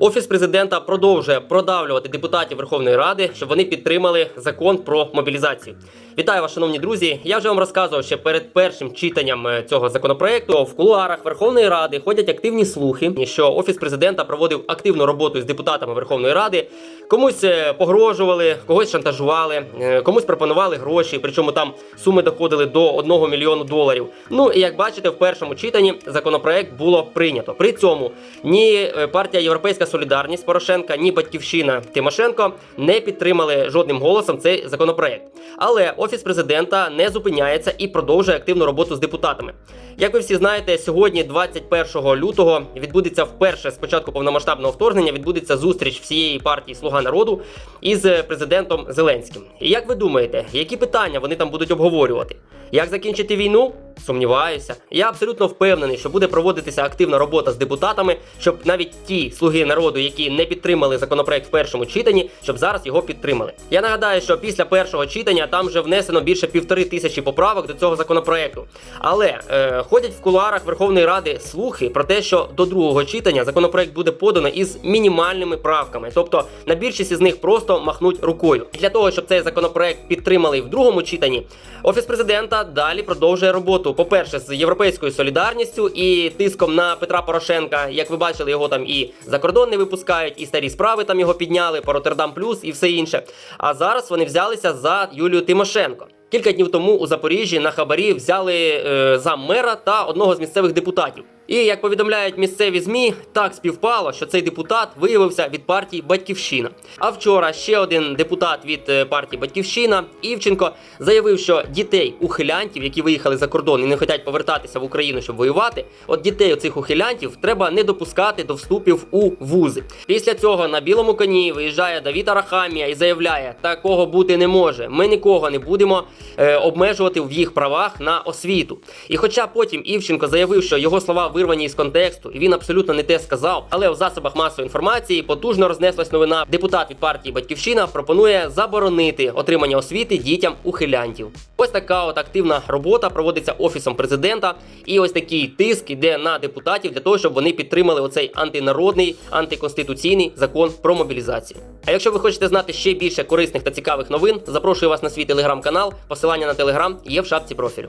Офіс президента продовжує продавлювати депутатів Верховної Ради, щоб вони підтримали закон про мобілізацію. Вітаю вас, шановні друзі. Я вже вам розказував ще перед першим читанням е, цього законопроекту. В кулуарах Верховної Ради ходять активні слухи, що офіс президента проводив активну роботу з депутатами Верховної Ради. Комусь е, погрожували, когось шантажували, е, комусь пропонували гроші. Причому там суми доходили до 1 мільйону доларів. Ну і як бачите, в першому читанні законопроект було прийнято. При цьому ні партія Європейська Солідарність Порошенка, ні Батьківщина Тимошенко не підтримали жодним голосом цей законопроект. Але офіс президента не зупиняється і продовжує активну роботу з депутатами. Як ви всі знаєте, сьогодні, 21 лютого, відбудеться вперше з початку повномасштабного вторгнення. Відбудеться зустріч всієї партії Слуга народу із президентом Зеленським. І як ви думаєте, які питання вони там будуть обговорювати? Як закінчити війну? Сумніваюся. Я абсолютно впевнений, що буде проводитися активна робота з депутатами, щоб навіть ті слуги народу, які не підтримали законопроект в першому читанні, щоб зараз його підтримали. Я нагадаю, що після першого читання там вже внесено більше півтори тисячі поправок до цього законопроекту. Але е, ходять в кулуарах Верховної Ради слухи про те, що до другого читання законопроект буде подано із мінімальними правками, тобто на більшість із них просто махнуть рукою. Для того, щоб цей законопроект підтримали в другому читанні, офіс президента далі продовжує роботу. По-перше, з європейською солідарністю і тиском на Петра Порошенка. Як ви бачили, його там і за кордон не випускають, і старі справи там його підняли, по Роттердам Плюс і все інше. А зараз вони взялися за Юлію Тимошенко. Кілька днів тому у Запоріжжі на хабарі взяли е, заммера та одного з місцевих депутатів. І як повідомляють місцеві змі, так співпало, що цей депутат виявився від партії Батьківщина. А вчора ще один депутат від е, партії Батьківщина Івченко заявив, що дітей ухилянтів, які виїхали за кордон і не хочуть повертатися в Україну, щоб воювати, от дітей оцих ухилянтів треба не допускати до вступів у вузи. Після цього на білому коні виїжджає Давід Арахамія і заявляє: такого бути не може. Ми нікого не будемо е, обмежувати в їх правах на освіту. І хоча потім Івченко заявив, що його слова вирвані із контексту, і він абсолютно не те сказав, але в засобах масової інформації потужно рознеслась новина. Депутат від партії Батьківщина пропонує заборонити отримання освіти дітям ухилянтів. Ось така от активна робота проводиться офісом президента, і ось такий тиск іде на депутатів для того, щоб вони підтримали оцей антинародний, антиконституційний закон про мобілізацію. А якщо ви хочете знати ще більше корисних та цікавих новин, запрошую вас на свій телеграм-канал. Посилання на телеграм є в шапці профілю.